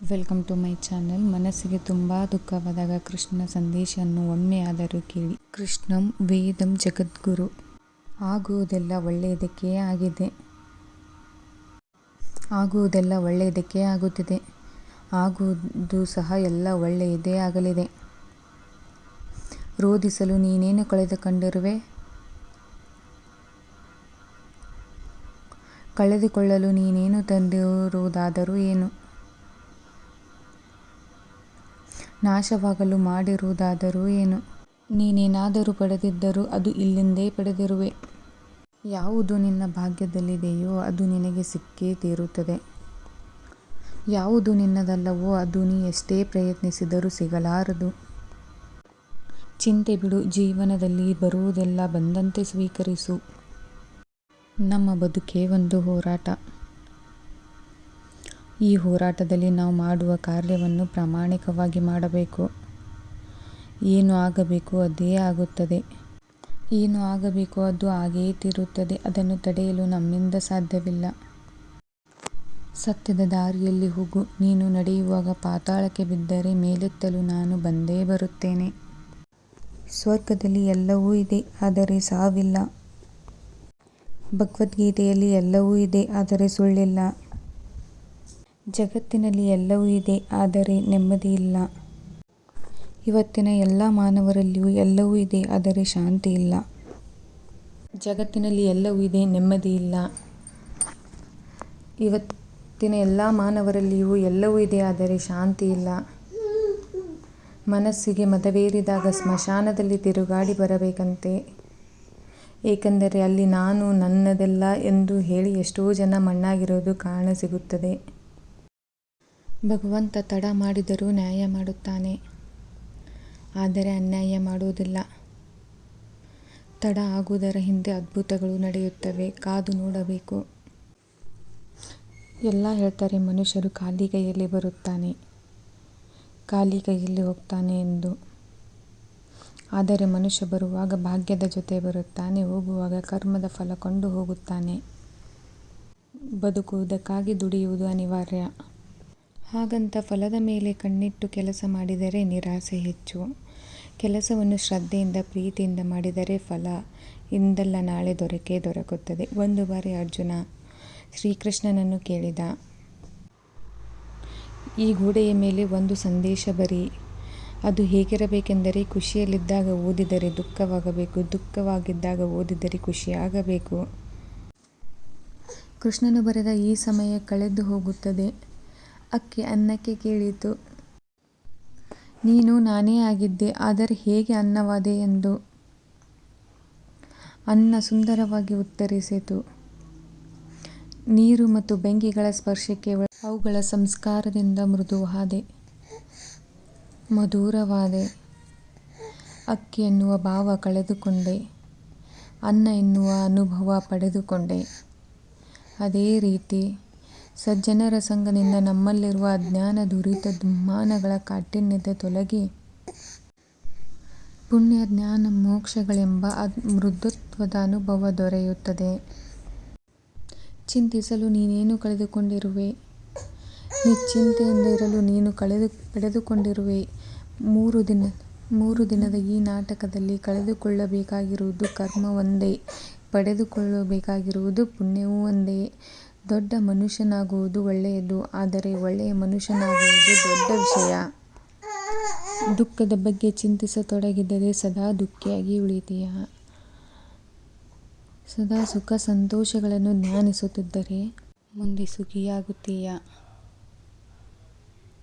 Welcome to my channel ಮನಸ್ಸಿಗೆ ತುಂಬ ದುಃಖವಾದಾಗ ಕೃಷ್ಣನ ಸಂದೇಶವನ್ನು ಒಮ್ಮೆಯಾದರೂ ಕೇಳಿ. ಕೃಷ್ಣಂ ವೇದಂ ಜಗದ್ಗುರು. ಆಗುವುದೆಲ್ಲ ಒಳ್ಳೆಯದಕ್ಕೆ ಆಗಿದೆ. ಆಗುವುದೆಲ್ಲ ಒಳ್ಳೆಯದಕ್ಕೆ ಆಗುತ್ತಿದೆ. ಆಗುವುದು ಸಹ ಎಲ್ಲ ಒಳ್ಳೆಯದೇ ಆಗಲಿದೆ. ರೋಧಿಸಲು ನೀನೇನು ಕಳೆದುಕೊಂಡಿರುವೆ ಕಳೆದುಕೊಳ್ಳಲು ನೀನೇನು ತಂದಿರುವುದಾದರೂ ಏನು? ನಾಶವಾಗಲು ಮಾಡಿರುವುದಾದರೂ ಏನು? ನೀನೇನಾದರೂ ಪಡೆದಿದ್ದರೂ ಅದು ಇಲ್ಲಿಂದೇ ಪಡೆದಿರುವೆ. ಯಾವುದು ನಿನ್ನ ಭಾಗ್ಯದಲ್ಲಿದೆಯೋ ಅದು ನಿನಗೆ ಸಿಕ್ಕೇ ತೀರುತ್ತದೆ. ಯಾವುದು ನಿನ್ನದಲ್ಲವೋ ಅದು ನೀ ಎಷ್ಟೇ ಪ್ರಯತ್ನಿಸಿದರೂ ಸಿಗಲಾರದು. ಚಿಂತೆ ಬಿಡು, ಜೀವನದಲ್ಲಿ ಬರುವುದೆಲ್ಲ ಬಂದಂತೆ ಸ್ವೀಕರಿಸು. ನಮ್ಮ ಬದುಕೇ ಒಂದು ಹೋರಾಟ. ಈ ಹೋರಾಟದಲ್ಲಿ ನಾವು ಮಾಡುವ ಕಾರ್ಯವನ್ನು ಪ್ರಾಮಾಣಿಕವಾಗಿ ಮಾಡಬೇಕು. ಏನು ಆಗಬೇಕು ಅದೇ ಆಗುತ್ತದೆ. ಏನು ಆಗಬೇಕು ಅದು ಹಾಗೆಯೇ ತೀರುತ್ತದೆ. ಅದನ್ನು ತಡೆಯಲು ನಮ್ಮಿಂದ ಸಾಧ್ಯವಿಲ್ಲ. ಸತ್ಯದ ದಾರಿಯಲ್ಲಿ ಹೋಗು. ನೀನು ನಡೆಯುವಾಗ ಪಾತಾಳಕ್ಕೆ ಬಿದ್ದರೆ ಮೇಲೆತ್ತಲು ನಾನು ಬಂದೇ ಬರುತ್ತೇನೆ. ಸ್ವರ್ಗದಲ್ಲಿ ಎಲ್ಲವೂ ಇದೆ, ಆದರೆ ಸಾವಿಲ್ಲ. ಭಗವದ್ಗೀತೆಯಲ್ಲಿ ಎಲ್ಲವೂ ಇದೆ, ಆದರೆ ಸುಳ್ಳಿಲ್ಲ. ಜಗತ್ತಿನಲ್ಲಿ ಎಲ್ಲವೂ ಇದೆ, ಆದರೆ ನೆಮ್ಮದಿ ಇಲ್ಲ. ಇವತ್ತಿನ ಎಲ್ಲ ಮಾನವರಲ್ಲಿಯೂ ಎಲ್ಲವೂ ಇದೆ, ಆದರೆ ಶಾಂತಿ ಇಲ್ಲ. ಜಗತ್ತಿನಲ್ಲಿ ಎಲ್ಲವೂ ಇದೆ, ನೆಮ್ಮದಿ ಇಲ್ಲ. ಇವತ್ತಿನ ಎಲ್ಲ ಮಾನವರಲ್ಲಿಯೂ ಎಲ್ಲವೂ ಇದೆ, ಆದರೆ ಶಾಂತಿ ಇಲ್ಲ. ಮನಸ್ಸಿಗೆ ಮದವೇರಿದಾಗ ಸ್ಮಶಾನದಲ್ಲಿ ತಿರುಗಾಡಿ ಬರಬೇಕಂತೆ. ಏಕೆಂದರೆ ಅಲ್ಲಿ ನಾನು ನನ್ನದೆಲ್ಲ ಎಂದು ಹೇಳಿ ಎಷ್ಟೋ ಜನ ಮಣ್ಣಾಗಿರೋದು ಕಾಣಸಿಗುತ್ತದೆ ಭಗವಂತ ತಡ ಮಾಡಿದರೂ ನ್ಯಾಯ ಮಾಡುತ್ತಾನೆ. ಆದರೆ ಅನ್ಯಾಯ ಮಾಡುವುದಿಲ್ಲ. ತಡ ಆಗುವುದರ ಹಿಂದೆ ಅದ್ಭುತಗಳು ನಡೆಯುತ್ತವೆ. ಕಾದು ನೋಡಬೇಕು. ಎಲ್ಲ ಹೇಳ್ತಾರೆ, ಮನುಷ್ಯರು ಖಾಲಿ ಕೈಯಲ್ಲಿ ಬರುತ್ತಾನೆ. ಖಾಲಿ ಕೈಯಲ್ಲಿ ಹೋಗ್ತಾನೆ ಎಂದು. ಆದರೆ ಮನುಷ್ಯ ಬರುವಾಗ ಭಾಗ್ಯದ ಜೊತೆ ಬರುತ್ತಾನೆ, ಹೋಗುವಾಗ ಕರ್ಮದ ಫಲ ಕೊಂಡು ಹೋಗುತ್ತಾನೆ. ಬದುಕುವುದಕ್ಕಾಗಿ ದುಡಿಯುವುದು ಅನಿವಾರ್ಯ. ಹಾಗಂತ ಫಲದ ಮೇಲೆ ಕಣ್ಣಿಟ್ಟು ಕೆಲಸ ಮಾಡಿದರೆ ನಿರಾಸೆ ಹೆಚ್ಚು. ಕೆಲಸವನ್ನು ಶ್ರದ್ಧೆಯಿಂದ, ಪ್ರೀತಿಯಿಂದ ಮಾಡಿದರೆ ಫಲ. ಇಂದಲ್ಲ ನಾಳೆ ದೊರಕೇ ದೊರಕುತ್ತದೆ. ಒಂದು ಬಾರಿ ಅರ್ಜುನ ಶ್ರೀಕೃಷ್ಣನನ್ನು ಕೇಳಿದ. ಈ ಗೋಡೆಯ ಮೇಲೆ ಒಂದು ಸಂದೇಶ ಬರಿ. ಅದು ಹೇಗಿರಬೇಕೆಂದರೆ ಖುಷಿಯಲ್ಲಿದ್ದಾಗ ಓದಿದರೆ ದುಃಖವಾಗಬೇಕು, ದುಃಖವಾಗಿದ್ದಾಗ ಓದಿದರೆ ಖುಷಿಯಾಗಬೇಕು. ಕೃಷ್ಣನು ಬರೆದ, ಈ ಸಮಯ ಕಳೆದು ಹೋಗುತ್ತದೆ. ಅಕ್ಕಿ ಅನ್ನಕ್ಕೆ ಕೇಳಿತು. ನೀನು ನಾನೇ ಆಗಿದ್ದೆ, ಆದರೆ ಹೇಗೆ ಅನ್ನವಾದೆ ಎಂದು ಅನ್ನ ಸುಂದರವಾಗಿ ಉತ್ತರಿಸಿತು. ನೀರು ಮತ್ತು ಬೆಂಕಿಗಳ ಸ್ಪರ್ಶಕ್ಕೆ ಅವುಗಳ ಸಂಸ್ಕಾರದಿಂದ ಮೃದುವಾದೆ, ಮಧುರವಾದೆ. ಅಕ್ಕಿ ಎನ್ನುವ ಭಾವ ಕಳೆದುಕೊಂಡೆ, ಅನ್ನ ಎನ್ನುವ ಅನುಭವ ಪಡೆದುಕೊಂಡೆ. ಅದೇ ರೀತಿ ಸಜ್ಜನರ ಸಂಘದಿಂದ ನಮ್ಮಲ್ಲಿರುವ ಅಜ್ಞಾನ ದುರಿತ ದುಮ್ಮಾನಗಳ ಕಾಠಿಣ್ಯತೆ ತೊಲಗಿ ಪುಣ್ಯ ಜ್ಞಾನ ಮೋಕ್ಷಗಳೆಂಬ ಮೃದುತ್ವದ ಅನುಭವ ದೊರೆಯುತ್ತದೆ. ಚಿಂತಿಸಲು ನೀನೇನು ಕಳೆದುಕೊಂಡಿರುವೆ? ನಿಶ್ಚಿಂತೆಯಿಂದ ಇರಲು ನೀನು ಕಳೆದು ಪಡೆದುಕೊಂಡಿರುವೆ. ಮೂರು ದಿನ, ಮೂರು ದಿನದ ಈ ನಾಟಕದಲ್ಲಿ ಕಳೆದುಕೊಳ್ಳಬೇಕಾಗಿರುವುದು ಕರ್ಮ ಒಂದೇ, ಪಡೆದುಕೊಳ್ಳಬೇಕಾಗಿರುವುದು ಪುಣ್ಯವೂ ಒಂದೇ. ದೊಡ್ಡ ಮನುಷ್ಯನಾಗುವುದು ಒಳ್ಳೆಯದು, ಆದರೆ ಒಳ್ಳೆಯ ಮನುಷ್ಯನಾಗುವುದು ದೊಡ್ಡ ವಿಷಯ. ದುಃಖದ ಬಗ್ಗೆ ಚಿಂತಿಸತೊಡಗಿದರೆ ಸದಾ ದುಃಖಿಯಾಗಿ ಉಳಿತೀಯ. ಸದಾ ಸುಖ ಸಂತೋಷಗಳನ್ನು ಧ್ಯಾನಿಸುತ್ತಿದ್ದರೆ ಮುಂದೆ ಸುಖಿಯಾಗುತ್ತೀಯ.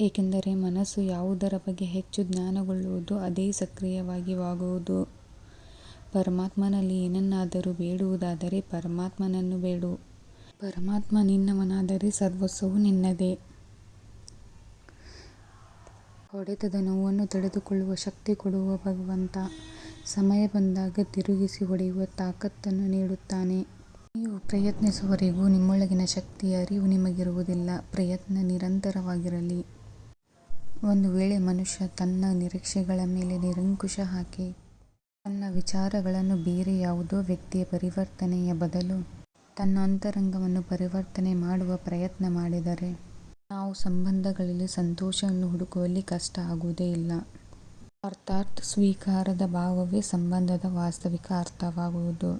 ಏಕೆಂದರೆ ಮನಸ್ಸು ಯಾವುದರ ಬಗ್ಗೆ ಹೆಚ್ಚು ಜ್ಞಾನಗೊಳ್ಳುವುದು ಅದೇ ಸಕ್ರಿಯವಾಗಿ ಆಗುವುದು ಪರಮಾತ್ಮನಲ್ಲಿ ಏನನ್ನಾದರೂ ಬೇಡುವುದಾದರೆ ಪರಮಾತ್ಮನನ್ನು ಬೇಡು. ಪರಮಾತ್ಮ ನಿನ್ನವನಾದರೆ ಸರ್ವಸ್ವವೂ ನಿನ್ನದೇ. ಹೊಡೆತದ ನೋವನ್ನು ತಡೆದುಕೊಳ್ಳುವ ಶಕ್ತಿ ಕೊಡುವ ಭಗವಂತ. ಸಮಯ ಬಂದಾಗ ತಿರುಗಿಸಿ ಹೊಡೆಯುವ ತಾಕತ್ತನ್ನು ನೀಡುತ್ತಾನೆ. ನೀವು ಪ್ರಯತ್ನಿಸುವವರೆಗೂ ನಿಮ್ಮೊಳಗಿನ ಶಕ್ತಿಯ ಅರಿವು ನಿಮಗಿರುವುದಿಲ್ಲ. ಪ್ರಯತ್ನ ನಿರಂತರವಾಗಿರಲಿ. ಒಂದು ವೇಳೆ ಮನುಷ್ಯ ತನ್ನ ನಿರೀಕ್ಷೆಗಳ ಮೇಲೆ ನಿರಂಕುಶ ಹಾಕಿ, ತನ್ನ ವಿಚಾರಗಳನ್ನು ಬೇರೆ ಯಾವುದೋ ವ್ಯಕ್ತಿಯ ಪರಿವರ್ತನೆಯ ಬದಲು ತನ್ನ ಅಂತರಂಗವನ್ನು ಪರಿವರ್ತನೆ ಮಾಡುವ ಪ್ರಯತ್ನ ಮಾಡಿದರೆ ನಾವು ಸಂಬಂಧಗಳಲ್ಲಿ ಸಂತೋಷವನ್ನು ಹುಡುಕುವಲ್ಲಿ ಕಷ್ಟ ಆಗುವುದೇ ಇಲ್ಲ. ಅರ್ಥಾತ್ ಸ್ವೀಕಾರದ ಭಾವವೇ ಸಂಬಂಧದ ವಾಸ್ತವಿಕ ಅರ್ಥವಾಗುವುದು.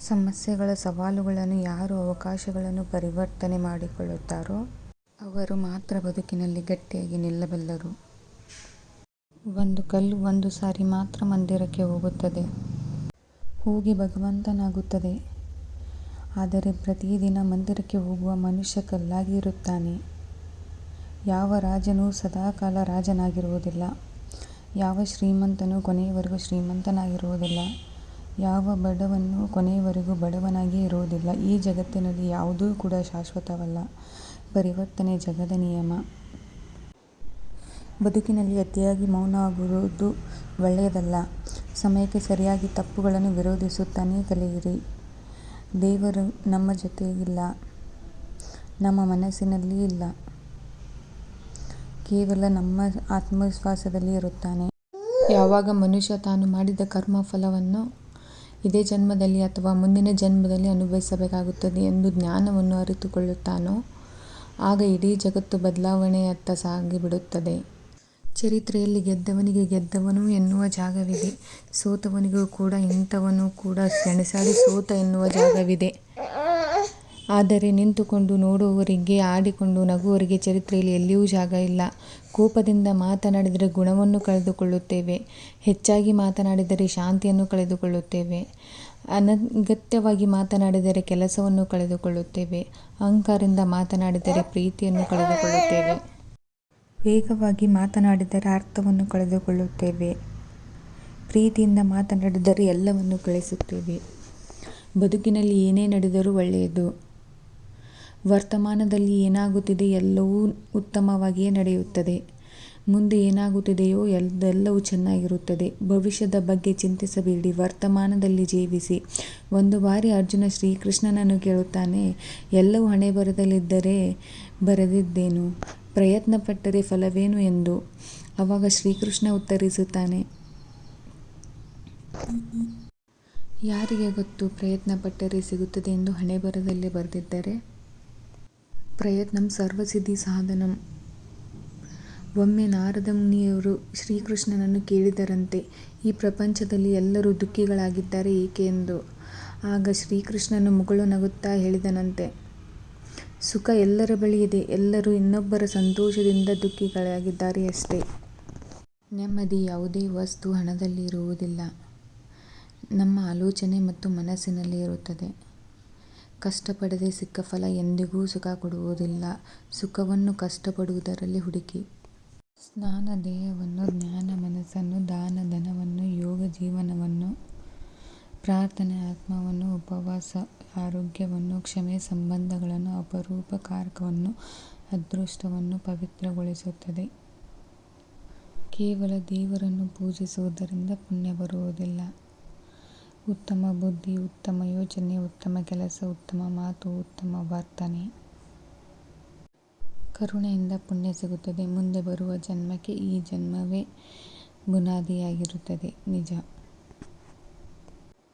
ಸಮಸ್ಯೆಗಳ ಸವಾಲುಗಳನ್ನು ಯಾರು ಅವಕಾಶಗಳನ್ನು ಪರಿವರ್ತನೆ ಮಾಡಿಕೊಳ್ಳುತ್ತಾರೋ ಅವರು ಮಾತ್ರ ಬದುಕಿನಲ್ಲಿ ಗಟ್ಟಿಯಾಗಿ ನಿಲ್ಲಬಲ್ಲರು. ಒಂದು ಕಲ್ಲು ಒಂದು ಸಾರಿ ಮಾತ್ರ ಮಂದಿರಕ್ಕೆ ಹೋಗುತ್ತದೆ. ಹೋಗಿ ಭಗವಂತನಾಗುತ್ತದೆ. ಆದರೆ ಪ್ರತಿದಿನ ಮಂದಿರಕ್ಕೆ ಹೋಗುವ ಮನುಷ್ಯ ಕಲ್ಲಾಗಿ ಇರುತ್ತಾನೆ. ಯಾವ ರಾಜನೂ ಸದಾಕಾಲ ರಾಜನಾಗಿರುವುದಿಲ್ಲ. ಯಾವ ಶ್ರೀಮಂತನೂ ಕೊನೆಯವರೆಗೂ ಶ್ರೀಮಂತನಾಗಿರುವುದಿಲ್ಲ. ಯಾವ ಬಡವನೂ ಕೊನೆಯವರೆಗೂ ಬಡವನಾಗಿ ಇರುವುದಿಲ್ಲ. ಈ ಜಗತ್ತಿನಲ್ಲಿ ಯಾವುದೂ ಕೂಡ ಶಾಶ್ವತವಲ್ಲ. ಪರಿವರ್ತನೆ ಜಗದ ನಿಯಮ. ಬದುಕಿನಲ್ಲಿ ಅತಿಯಾಗಿ ಮೌನವಾಗುವುದು ಒಳ್ಳೆಯದಲ್ಲ. ಸಮಯಕ್ಕೆ ಸರಿಯಾಗಿ ತಪ್ಪುಗಳನ್ನು ವಿರೋಧಿಸುತ್ತಾನೆ ಕಲಿಯಿರಿ. ದೇವರು ನಮ್ಮ ಜೊತೆಗಿಲ್ಲ. ನಮ್ಮ ಮನಸ್ಸಿನಲ್ಲಿ ಇಲ್ಲ. ಕೇವಲ ನಮ್ಮ ಆತ್ಮವಿಶ್ವಾಸದಲ್ಲಿ ಇರುತ್ತಾನೆ. ಯಾವಾಗ ಮನುಷ್ಯ ತಾನು ಮಾಡಿದ ಕರ್ಮಫಲವನ್ನು ಇದೇ ಜನ್ಮದಲ್ಲಿ ಅಥವಾ ಮುಂದಿನ ಜನ್ಮದಲ್ಲಿ ಅನುಭವಿಸಬೇಕಾಗುತ್ತದೆ ಎಂದು ಜ್ಞಾನವನ್ನು ಅರಿತುಕೊಳ್ಳುತ್ತಾನೋ, ಆಗ ಇಡೀ ಜಗತ್ತು ಬದಲಾವಣೆಯತ್ತ ಸಾಗಿಬಿಡುತ್ತದೆ. ಚರಿತ್ರೆಯಲ್ಲಿ ಗೆದ್ದವನಿಗೆ ಗೆದ್ದವನು ಎನ್ನುವ ಜಾಗವಿದೆ. ಸೋತವನಿಗೂ ಕೂಡ ಇಂಥವನು ಕೂಡ ಸೆಣಸಾಡಿ ಸೋತ ಎನ್ನುವ ಜಾಗವಿದೆ. ಆದರೆ ನಿಂತುಕೊಂಡು ನೋಡುವವರಿಗೆ, ಆಡಿಕೊಂಡು ನಗುವವರಿಗೆ ಚರಿತ್ರೆಯಲ್ಲಿ ಎಲ್ಲಿಯೂ ಜಾಗ ಇಲ್ಲ. ಕೋಪದಿಂದ ಮಾತನಾಡಿದರೆ ಗುಣವನ್ನು ಕಳೆದುಕೊಳ್ಳುತ್ತೇವೆ. ಹೆಚ್ಚಾಗಿ ಮಾತನಾಡಿದರೆ ಶಾಂತಿಯನ್ನು ಕಳೆದುಕೊಳ್ಳುತ್ತೇವೆ. ಅನಗತ್ಯವಾಗಿ ಮಾತನಾಡಿದರೆ ಕೆಲಸವನ್ನು ಕಳೆದುಕೊಳ್ಳುತ್ತೇವೆ. ಅಹಂಕಾರದಿಂದ ಮಾತನಾಡಿದರೆ ಪ್ರೀತಿಯನ್ನು ಕಳೆದುಕೊಳ್ಳುತ್ತೇವೆ. ವೇಗವಾಗಿ ಮಾತನಾಡಿದರೆ ಅರ್ಥವನ್ನು ಕಳೆದುಕೊಳ್ಳುತ್ತೇವೆ. ಪ್ರೀತಿಯಿಂದ ಮಾತನಾಡಿದರೆ ಎಲ್ಲವನ್ನು ಗಳಿಸುತ್ತೇವೆ. ಬದುಕಿನಲ್ಲಿ ಏನೇ ನಡೆದರೂ ಒಳ್ಳೆಯದು. ವರ್ತಮಾನದಲ್ಲಿ ಏನಾಗುತ್ತಿದೆ ಎಲ್ಲವೂ ಉತ್ತಮವಾಗಿಯೇ ನಡೆಯುತ್ತದೆ. ಮುಂದೆ ಏನಾಗುತ್ತಿದೆಯೋ ಎಲ್ಲದೆಲ್ಲವೂ ಚೆನ್ನಾಗಿರುತ್ತದೆ. ಭವಿಷ್ಯದ ಬಗ್ಗೆ ಚಿಂತಿಸಬೇಡಿ. ವರ್ತಮಾನದಲ್ಲಿ ಜೀವಿಸಿ. ಒಂದು ಬಾರಿ ಅರ್ಜುನ ಶ್ರೀಕೃಷ್ಣನನ್ನು ಕೇಳುತ್ತಾನೆ, ಎಲ್ಲವೂ ಹಣೆಬರಹದಲ್ಲಿದ್ದರೆ ಬರೆದದ್ದೇನು? ಪ್ರಯತ್ನಪಟ್ಟರೆ ಫಲವೇನು ಎಂದು. ಆವಾಗ ಶ್ರೀಕೃಷ್ಣ ಉತ್ತರಿಸುತ್ತಾನೆ. ಯಾರಿಗೆ ಗೊತ್ತು ಪ್ರಯತ್ನ ಪಟ್ಟರೆ ಸಿಗುತ್ತದೆ ಎಂದು ಹಣೆಬರದಲ್ಲೇ ಬರೆದಿದ್ದರೆ. ಪ್ರಯತ್ನಂ ಸರ್ವಸಿದ್ಧಿ ಸಾಧನಂ. ಒಮ್ಮೆ ನಾರದ ಮುನಿಯವರು ಶ್ರೀಕೃಷ್ಣನನ್ನು ಕೇಳಿದರಂತೆ, ಈ ಪ್ರಪಂಚದಲ್ಲಿ ಎಲ್ಲರೂ ದುಃಖಿಗಳಾಗಿದ್ದಾರೆ ಏಕೆ ಎಂದು. ಆಗ ಶ್ರೀಕೃಷ್ಣನು ಮುಗುಳು ನಗುತ್ತಾ ಹೇಳಿದನಂತೆ ಸುಖ ಎಲ್ಲರ ಬಳಿ ಇದೆ. ಎಲ್ಲರೂ ಇನ್ನೊಬ್ಬರ ಸಂತೋಷದಿಂದ ದುಃಖಿಗಳಾಗಿದ್ದಾರೆ ಅಷ್ಟೇ ನೆಮ್ಮದಿ ಯಾವುದೇ ವಸ್ತು ಹಣದಲ್ಲಿ ಇರುವುದಿಲ್ಲ. ನಮ್ಮ ಆಲೋಚನೆ ಮತ್ತು ಮನಸ್ಸಿನಲ್ಲಿ ಇರುತ್ತದೆ. ಕಷ್ಟಪಡದೆ ಸಿಕ್ಕ ಫಲ ಎಂದಿಗೂ ಸುಖ ಕೊಡುವುದಿಲ್ಲ. ಸುಖವನ್ನು ಕಷ್ಟಪಡುವುದರಲ್ಲಿ ಹುಡುಕಿ. ಸ್ನಾನ, ದೇಹವನ್ನು, ಜ್ಞಾನ, ಮನಸ್ಸನ್ನು, ದಾನ, ಧನವನ್ನು, ಯೋಗ, ಜೀವನವನ್ನು ಪ್ರಾರ್ಥನೆ, ಆತ್ಮವನ್ನು, ಉಪವಾಸ, ಆರೋಗ್ಯವನ್ನು, ಕ್ಷಮೆ ಸಂಬಂಧಗಳನ್ನು ಅಪರೂಪಕಾರಕವನ್ನು ಅದೃಷ್ಟವನ್ನು ಪವಿತ್ರಗೊಳಿಸುತ್ತದೆ. ಕೇವಲ ದೇವರನ್ನು ಪೂಜಿಸುವುದರಿಂದ ಪುಣ್ಯ ಬರುವುದಿಲ್ಲ. ಉತ್ತಮ ಬುದ್ಧಿ, ಉತ್ತಮ ಯೋಚನೆ, ಉತ್ತಮ ಕೆಲಸ, ಉತ್ತಮ ಮಾತು, ಉತ್ತಮ ವರ್ತನೆ ಕರುಣೆಯಿಂದ ಪುಣ್ಯ ಸಿಗುತ್ತದೆ. ಮುಂದೆ ಬರುವ ಜನ್ಮಕ್ಕೆ ಈ ಜನ್ಮವೇ ಬುನಾದಿಯಾಗಿರುತ್ತದೆ ನಿಜ.